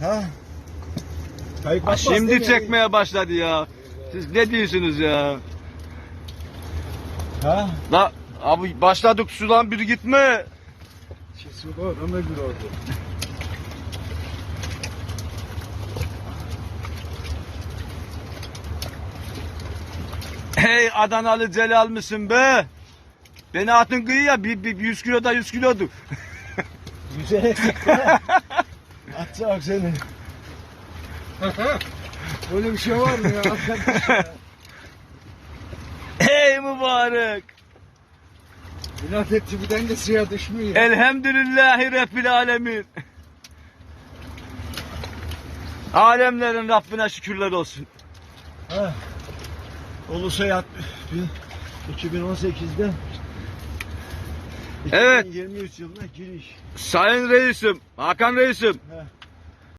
Ha? Ha, Şimdi çekmeye başladı ya. Siz ne diyorsunuz ya? Ha? La abi başladık sudan bir gitme. Şey, su doğru ama bir oldu. Hey Adanalı Celal mısın be? Beni atın kıyıya bir, bir, bir 100 kilo da 100 kilodur. Güzel. Atacak seni. Böyle bir şey var mı ya? Ya. Hey mübarek. İnat etti birden de suya düşmüyor. Elhamdülillahi Rabbil alemin. Alemlerin Rabbine şükürler olsun. Ha. Ulus'a yat. 2018'de Evet. 2023 yılına giriş. Sayın reisim, Hakan reisim. Heh.